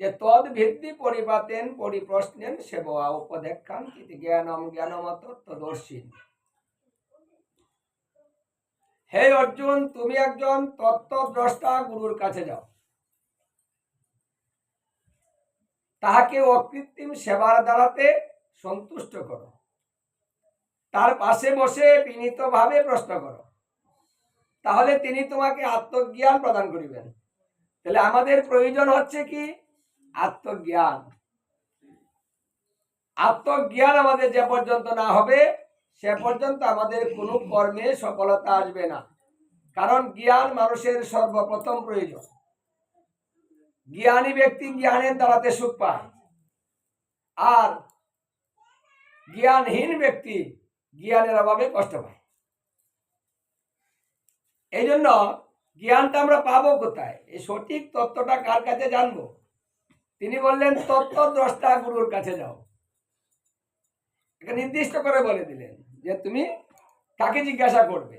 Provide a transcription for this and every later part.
যে তদ ভিত্তি পরিপাতেন পরিপ্রশ্নেন সেবা উপদেক্ষান ইতি জ্ঞানম জ্ঞানমত তদর্শী হে অর্জুন, তুমি একজন তত্ত্বদ্রষ্টা গুরুর কাছে যাও। তাহাকে অকৃত্রিম সেবার দ্বারাতে সন্তুষ্ট করো। তার পাশে বসে বিনীতভাবে প্রশ্ন করো। তাহলে তিনি তোমাকে আত্মজ্ঞান প্রদান করিবেন। তাহলে আমাদের প্রয়োজন হচ্ছে কি? আত্মজ্ঞান। আত্মজ্ঞান আমাদের যে পর্যন্ত না হবে, সে পর্যন্ত আমাদের কোনো কর্মে সফলতা আসবে না। কারণ জ্ঞান মানুষের সর্বপ্রথম প্রয়োজন। জ্ঞানী ব্যক্তি জ্ঞানের দ্বারাতে সুখ পায়। আর জ্ঞানহীন ব্যক্তি জ্ঞানের অভাবে কষ্ট পায়। এই জন্য জ্ঞানটা আমরা পাবো কোথায়? এই সঠিক তত্ত্বটা কার কাছে জানব? তিনি বললেন তত্ত্ব দ্রষ্টা গুরুর কাছে যাও। একটা নির্দিষ্ট করে বলে দিলেন যে তুমি তাকে জিজ্ঞাসা করবে।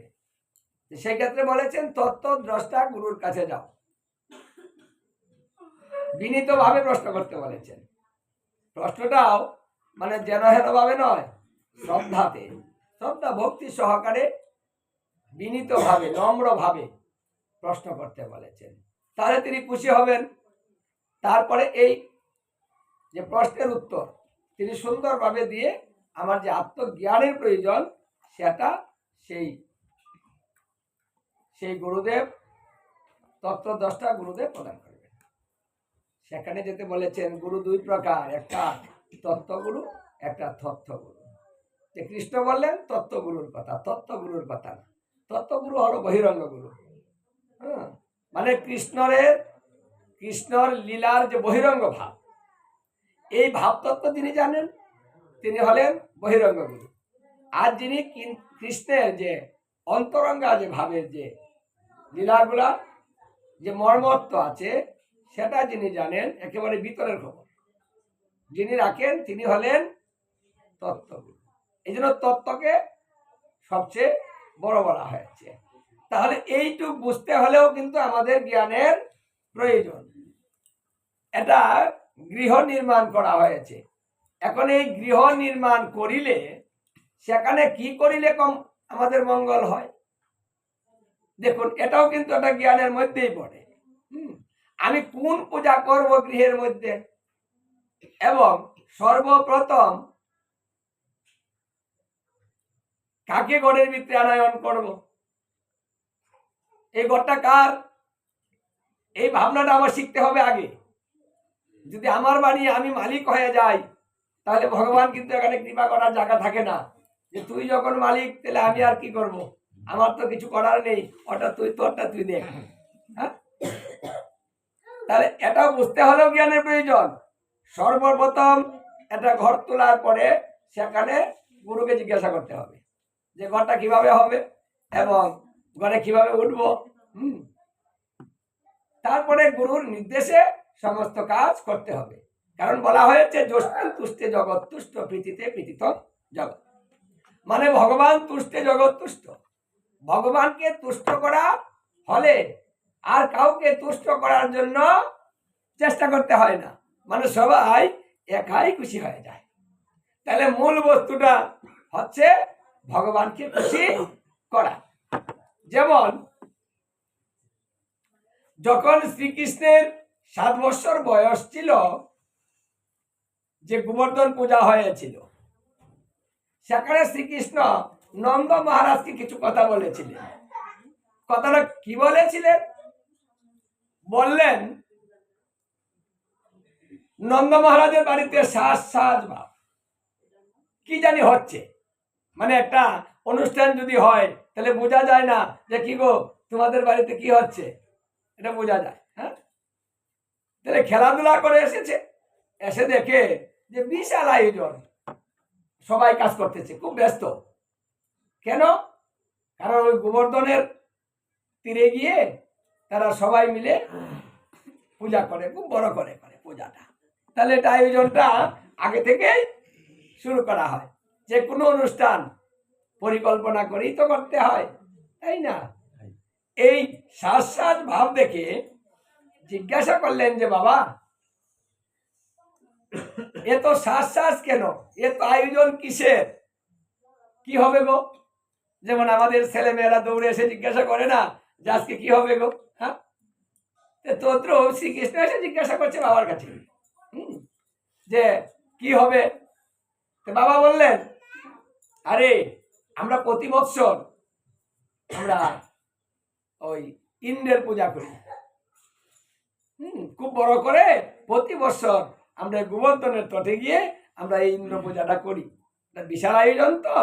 সেই ক্ষেত্রে বলেছেন তত্ত্ব দ্রষ্টা গুরুর কাছে যাও। বিনীতভাবে প্রশ্ন করতে বলেছেন। প্রশ্নটাও মানে যেন হেন ভাবে নয়, শ্রদ্ধাতে। শ্রদ্ধা, ভক্তি সহকারে বিনীতভাবে, নম্রভাবে। প্রশ্ন করতে বলেছেন। তাহলে তিনি খুশি হবেন। তারপরে এই যে প্রশ্নের উত্তর, তিনি সুন্দরভাবে দিয়ে আমার যে আত্মজ্ঞানের প্রয়োজন, সেটা সেই সেই গুরুদেব তত্ত্ব দশটা গুরুদেব প্রদান করবেন। সেখানে যেতে বলেছেন, গুরু দুই প্রকার, একটা তত্ত্বগুরু, একটা তথ্যগুরু যে কৃষ্ণ বললেন, তত্ত্বগুরুর কথা তত্ত্বগুরুর কথা না। তত্ত্বগুরু হলো বহিরঙ্গ গুরু মানে কৃষ্ণরের, কৃষ্ণর লীলার যে বহিরঙ্গ ভাব, এই ভাবতত্ত্ব যিনি জানেন, তিনি হলেন বহিরঙ্গ গুরু আর যিনি কৃষ্ণের যে অন্তরঙ্গা যে ভাবের যে লীলাগুলা, যে মর্মত্ব আছে, সেটা যিনি জানেন, একেবারে ভিতরের খবর। যিনি রাখেন, তিনি হলেন তত্ত্বগুরু। এই জন্য তত্ত্বকে সবচেয়ে বড় বলা হয়েছে। তাহলে এইটুক বুঝতে হলেও কিন্তু আমাদের জ্ঞানের প্রয়োজন। এটা গৃহ নির্মাণ করা হয়েছে। এখন এই গৃহ নির্মাণ করিলে সেখানে কি করিলে কম আমাদের মঙ্গল হয়? দেখুন, এটাও কিন্তু একটা জ্ঞানের মধ্যেই পড়ে। আমি কোন পূজা করব গৃহের মধ্যে? এবং সর্বপ্রথম কাকে গড়ের ভিতরে আনায়ন করব? এই ঘরটা কার? এই ভাবনাটা আমার শিখতে হবে আগে। যদি আমার বাড়ি আমি মালিক হয়ে যাই, তাহলে ভগবান কিন্তু এখানে কৃপা করার জায়গা থাকে না। যে তুই যখন মালিক, তাহলে আমি আর কি করব? আমার তো কিছু করার নেই। ওটা তুই, তোরটা তুই দেখ। হ্যাঁ? তাহলে এটাও বুঝতে হলেও জ্ঞানের প্রয়োজন। সর্বপ্রথম একটা ঘর তোলার পরে সেখানে গুরুকে জিজ্ঞাসা করতে হবে যে ঘরটা কীভাবে হবে? এবং ঘরে কীভাবে উঠবো? হুম। তারপরে গুরুর নির্দেশে সমস্ত কাজ করতে হবে। কারণ বলা হয়েছে জোষ্ঠী তুষ্টে জগৎ তুষ্ট, প্রীতিতে প্রীতিত জগৎ। মানে ভগবান তুষ্টে জগৎ তুষ্ট। ভগবানকে তুষ্ট করা হলে আর কাউকে তুষ্ট করার জন্য চেষ্টা করতে হয় না। মানে সবাই একাই খুশি হয়ে যায়। তাহলে মূল বস্তুটা হচ্ছে ভগবানকে খুশি করা। যেমন, যখন শ্রীকৃষ্ণের সাত বছর বয়স ছিল, যে গোবর্ধন পূজা হয়েছিল, সেখানে শ্রীকৃষ্ণ নন্দ মহারাজকে কিছু কথা বলেছিলেন। কথাটা কি বলেছিলেন? বললেন, নন্দ মহারাজের বাড়িতে শ্বাস শ্বাস ভাব। কি জানি হচ্ছে? মানে একটা অনুষ্ঠান যদি হয়, তাহলে বোঝা যায় না যে কি গো, তোমাদের বাড়িতে কি হচ্ছে। এটা বোঝা যায় হ্যাঁ? তাহলে খেলাধুলা করে এসেছে। এসে দেখে যে বিশাল আয়োজন। সবাই কাজ করতেছে, খুব ব্যস্ত। কেন? কারণ ওই গোবর্ধনের তীরে গিয়ে তারা সবাই মিলে পূজা করে, খুব বড় করে করে পূজাটা। তাহলে এটা আয়োজনটা আগে থেকেই শুরু করা হয়। যে কোনো অনুষ্ঠান পরিকল্পনা করেই তো করতে হয় তাই না? এই শ্বাস শ্বাস ভাব দেখে জিজ্ঞাসা করলেন যে বাবা এ তো শ্বাস শ্বাস কেন? এ তো আয়োজন কিসের? কি হবে গো? যেমন আমাদের ছেলে মেয়েরা দৌড়ে এসে জিজ্ঞাসা করে না যে আজকে কি হবে গো? হ্যাঁ? তো তোত্র শ্রীকৃষ্ণ এসে জিজ্ঞাসা করছে বাবার কাছে। হুম, যে কি হবে? তো বাবা বললেন আরে আমরা প্রতি বৎসর আমরা ওই ইন্দ্রের পূজা করি। হুম, খুব বড় করে প্রতি বছর আমরা গোবর্ধনের তটে গিয়ে আমরা এই ইন্দ্র পূজাটা করি। বিশাল আয়োজন তো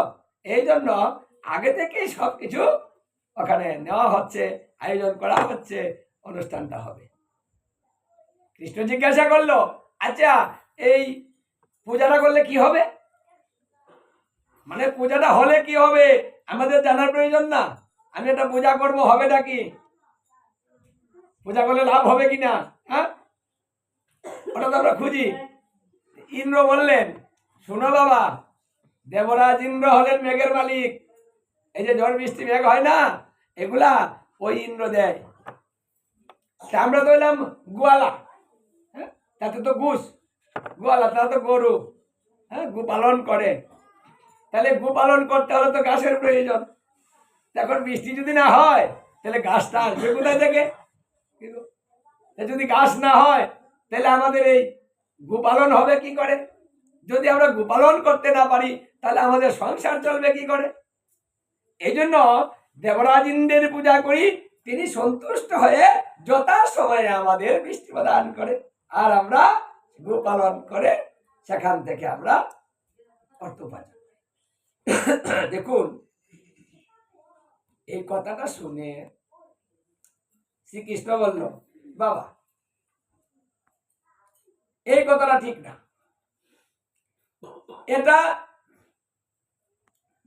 এই জন্য আগে থেকেই সব কিছু ওখানে নেওয়া হচ্ছে, আয়োজন করা হচ্ছে, অনুষ্ঠানটা হবে। কৃষ্ণ জিজ্ঞাসা করল আচ্ছা এই পূজাটা করলে কি হবে? মানে পূজাটা হলে কি হবে? আমাদের জানার প্রয়োজন না। আমি এটা পূজা করব, হবেটা কি? পূজা করলে লাভ হবে কি না হ্যাঁ? ওটা তো আমরা খুঁজি। ইন্দ্র বললেন, শোনো বাবা, দেবরাজ ইন্দ্র হলেন মেঘের মালিক। এই যে ঝড়, বৃষ্টি, মেঘ হয় না? এগুলা ওই ইন্দ্র দেয়। আমরা তো হলাম গোয়ালা। হ্যাঁ? তাতে তো ঘুষ গোয়ালা তারা তো গরু। হ্যাঁ? গু পালন করে। তাহলে গোপালন করতে হলে তো গাছের প্রয়োজন। এখন বৃষ্টি যদি না হয়, তাহলে গাছটা আসবে কোথায় থেকে? কিন্তু যদি গাছ না হয়, তাহলে আমাদের এই গোপালন হবে কি করে? যদি আমরা গোপালন করতে না পারি, তাহলে আমাদের সংসার চলবে কি করে? এই জন্য দেবরাজ ইন্দ্রের পূজা করি, তিনি সন্তুষ্ট হয়ে যথা সময়ে আমাদের বৃষ্টি প্রদান করে আর আমরা গোপালন করে সেখান থেকে আমরা অর্থ করি। দেখুন, এই কথাটা শুনে শ্রীকৃষ্ণ বলল, বাবা, এই কথাটা ঠিক না। এটা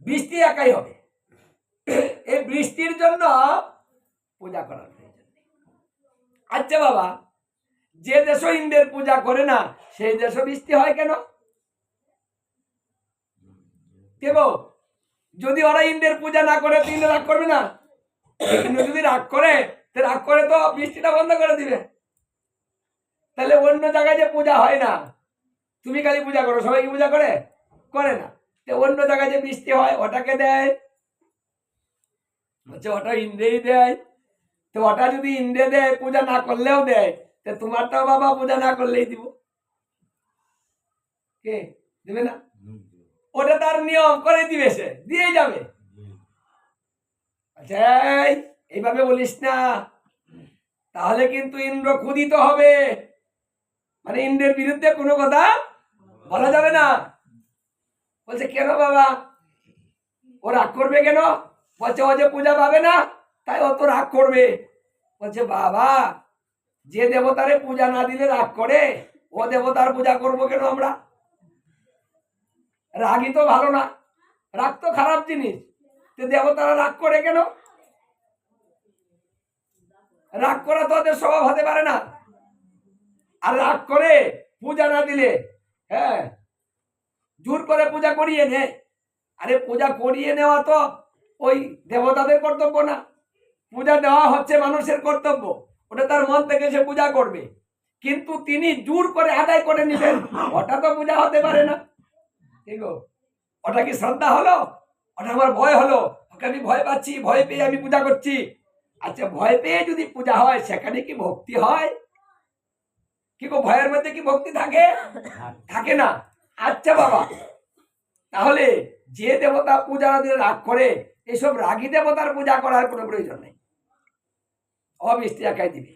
বৃষ্টি একাই হবে। এই বৃষ্টির জন্য পূজা করার আচ্ছা বাবা, যে দেশ ইন্দ্রের পূজা করে না, সেই দেশ বৃষ্টি হয় কেন? কেব যদি ওরা ইন্দ্রের পূজা না করে তো ইন্দ্র রাগ করবে না? যদি রাগ করে রাগ করে তো বৃষ্টিটা বন্ধ করে দিবে। তাহলে অন্য জায়গায় যে পূজা হয় না, তুমি খালি পূজা করো, সবাই কি পূজা করে? করে না। অন্য জায়গায় যে বৃষ্টি হয়, ওটাকে দেয়। হচ্ছে ওটা ইন্দ্রেই দেয়। তো ওটা যদি ইন্দ্রে দেয়, পূজা না করলেও দেয়, তো তোমারটাও বাবা পূজা না করলেই দিব। কে? দেবে না? ওটা তার নিয়ম, করে দিবে সে দিয়ে যাবে। আচ্ছা এইভাবে বলিস না। তাহলে কিন্তু ইন্দ্র ক্ষুদিত হবে। মানে ইন্দ্রের বিরুদ্ধে কোনো কথা বলা যাবে না। বলছে, কেন বাবা? ও রাগ করবে কেন? বলছে, ও যে পূজা পাবে না, তাই ও তো রাগ করবে। বলছে, বাবা, যে দেবতারে পূজা না দিলে রাগ করে, ও দেবতার পূজা করব কেন আমরা? রাগই তো ভালো না। রাগ তো খারাপ জিনিস। তো দেবতারা রাগ করে কেন? রাগ করা তো ওদের স্বভাব হতে পারে না। আর রাগ করে পূজা না দিলে হ্যাঁ জোর করে পূজা করিয়ে নেয়। আরে পূজা করিয়ে নেওয়া তো ওই দেবতাদের কর্তব্য না। পূজা দেওয়া হচ্ছে মানুষের কর্তব্য। ওটা তার মন থেকে সে পূজা করবে। কিন্তু তিনি জোর করে আদায় করে নিবেন ওটা তো পূজা হতে পারে না। গো? ওটা কি শ্রদ্ধা হলো? ওটা আমার ভয় হলো। ওকে আমি ভয় পাচ্ছি, ভয় পেয়ে আমি পূজা করছি। আচ্ছা ভয় পেয়ে যদি পূজা হয়, সেখানে কি ভক্তি হয়? কি গো, ভয়ের মধ্যে কি ভক্তি থাকে? থাকে না। আচ্ছা বাবা, তাহলে যে দেবতা পূজা রাগ করে, এসব রাগী দেবতার পূজা করার কোনো প্রয়োজন নেই। অবৃষ্টি একাই দিবে।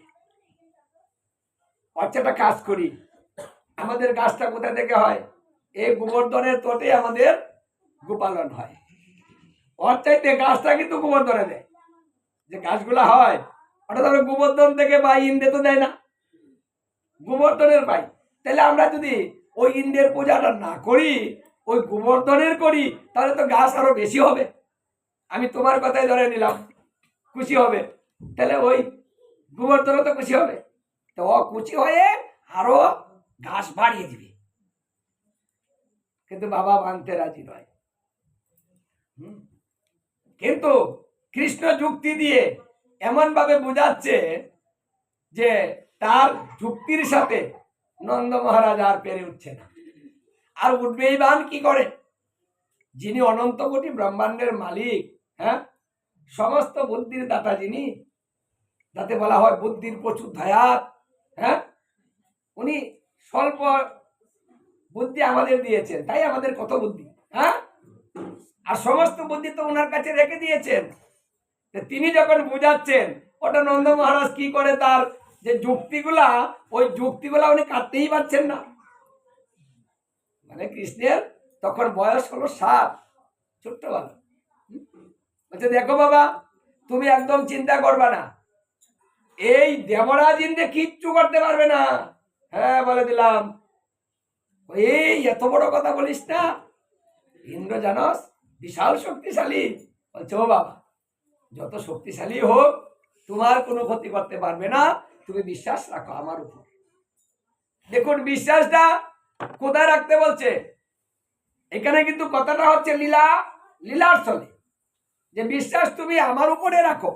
বাচ্চাটা কাজ করি। আমাদের গাছটা কোথা থেকে হয়? এই গোবর্ধনের তটে আমাদের গোপালন হয়। ওর চাইতে গাছটা কিন্তু গোবর্ধনে দেয়। যে গাছগুলা হয়, ওটা ধরো গোবর্ধন থেকে বা ইন্দ্রে তো দেয় না। গোবর্ধনের পাই তাহলে আমরা যদি ওই ইন্দ্রের পূজাটা না করি, ওই গোবর্ধনের করি, তাহলে তো গাছ আরও বেশি হবে। আমি তোমার কথাই ধরে নিলাম, খুশি হবে। তাহলে ওই গোবর্ধনও তো খুশি হবে। তো খুশি হয়ে আরও ঘাস বাড়িয়ে দিবে। কিন্তু বাবা মানতে রাজি নয়। কিন্তু কৃষ্ণ যুক্তি দিয়ে এমন ভাবে বোঝাচ্ছে যে তার যুক্তির সাথে নন্দ মহারাজ আর পেরে উঠছে না। আর উঠবেই বান কি করে? যিনি অনন্ত কোটি ব্রহ্মাণ্ডের মালিক হ্যাঁ? সমস্ত বুদ্ধির দাতা যিনি যাতে বলা হয় বুদ্ধির প্রচুর ধায়াত হ্যাঁ? উনি স্বল্প বুদ্ধি আমাদের দিয়েছেন, তাই আমাদের কত বুদ্ধি হ্যাঁ? আর সমস্ত বুদ্ধি তো ওনার কাছে রেখে দিয়েছেন। তিনি যখন বুঝাচ্ছেন, ওটা নন্দ মহারাজ কি করে তার যে যুক্তিগুলা, ওই যুক্তিগুলা উনি কাটতেই পারছেন না। মানে কৃষ্ণের তখন বয়স হলো সাত ছোট্টবেলা? বলছে, দেখো বাবা, তুমি একদম চিন্তা করবে না। এই দেবরাজ ইন্দ্রে কিচ্ছু করতে পারবে না। হ্যাঁ বলে দিলাম। এই এত বড় কথা বলিস না। ইন্দ্র জানস, বিশাল শক্তিশালী। বলছে, ও বাবা, যত শক্তিশালী হোক, তোমার কোনো ক্ষতি করতে পারবে না। তুমি বিশ্বাস রাখো আমার উপর। দেখুন, বিশ্বাসটা কোথায় রাখতে বলছে? এখানে কিন্তু কথাটা হচ্ছে লীলা, লীলার চলে যে বিশ্বাস তুমি আমার উপরে রাখো,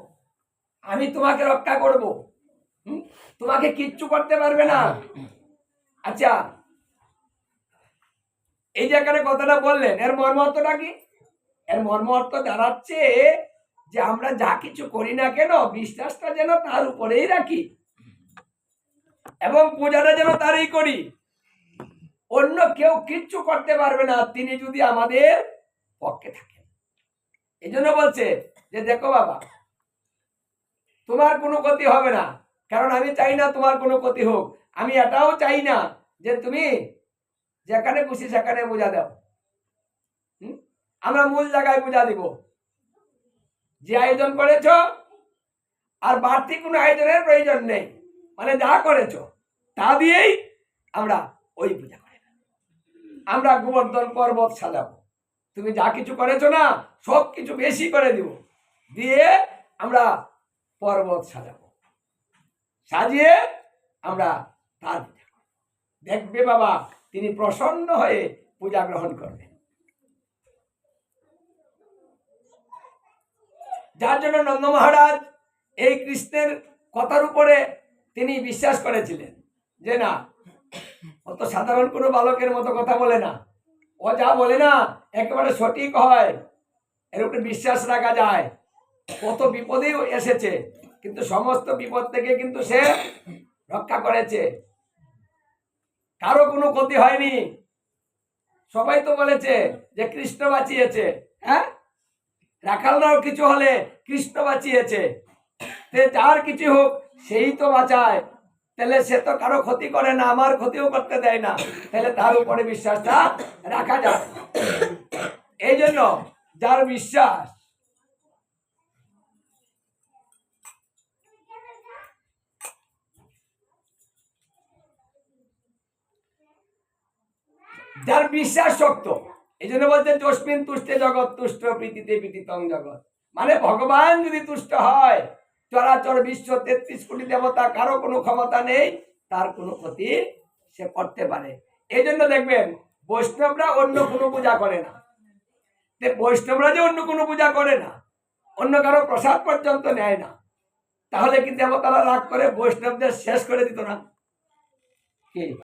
আমি তোমাকে রক্ষা করব? তোমাকে কিচ্ছু করতে পারবে না। আচ্ছা এই যে এখানে কথাটা বললেন, এর মর্ম অর্থটা কি? এর মর্ম অর্থ দাঁড়াচ্ছে যে আমরা যা কিছু করি না কেন, বিশ্বাসটা যেন তার উপরেই রাখি। এবং পূজাটা যেন তারই করি। অন্য কেউ কিচ্ছু করতে পারবে না, তিনি যদি আমাদের পক্ষে থাকেন। এই জন্য বলছে যে, দেখো বাবা, তোমার কোনো ক্ষতি হবে না। কারণ আমি চাই না তোমার কোনো ক্ষতি হোক। আমি এটাও চাই না যে তুমি যেখানে খুশি সেখানে বোঝা দাও? আমরা মূল জায়গায় বোঝা দিব। যে আয়োজন করেছ, আর বাড়তি কোনো আয়োজনের প্রয়োজন নেই। মানে যা করেছ, তা দিয়েই আমরা ওই পূজা করি আমরা গোবর্ধন পর্বত সাজাবো। তুমি যা কিছু করেছ না, সব কিছু বেশি করে দিব। দিয়ে আমরা পর্বত সাজাবো। সাজিয়ে আমরা তার দেখবে বাবা তিনি প্রসন্ন হয়ে পূজা গ্রহণ করবেন যার জন্য নন্দ মহারাজ এই কৃষ্ণের কথার উপরে তিনি বিশ্বাস করেছিলেন যে না অত সাধারণ কোনো বালকের মতো কথা বলে না। ও যা বলে না, একেবারে সঠিক হয়। এর উপরে বিশ্বাস রাখা যায়। কত বিপদেও এসেছে, কিন্তু সমস্ত বিপদ থেকে কিন্তু সে রক্ষা করেছে। কারও কোনো ক্ষতি হয়নি। সবাই তো বলেছে যে কৃষ্ণ বাঁচিয়েছে হ্যাঁ? রাখালরাও কিছু হলে কৃষ্ণ বাঁচিয়েছে। যার কিছু হোক, সেই তো বাঁচায়। তাহলে সে তো কারও ক্ষতি করে না, আমার ক্ষতিও করতে দেয় না। তাহলে তার উপরে বিশ্বাসটা রাখা যায়। এই জন্য যার বিশ্বাস যার বিশ্বাস শক্ত। এই জন্য বলতে তস্মিন তুষ্টে জগৎ, তুষ্ট প্রীতিতে প্রীতিতং জগৎ। মানে ভগবান যদি তুষ্ট হয়, চরাচর বিশ্ব তেত্রিশ কোটি দেবতা, কারও কোনো ক্ষমতা নেই, তার কোনো ক্ষতি সে করতে পারে। এই জন্য দেখবেন, বৈষ্ণবরা অন্য কোনো পূজা করে না। বৈষ্ণবরা যে অন্য কোনো পূজা করে না, অন্য কারও প্রসাদ পর্যন্ত নেয় না। তাহলে কি দেবতারা রাগ করে বৈষ্ণবদের শেষ করে দিত না? কি?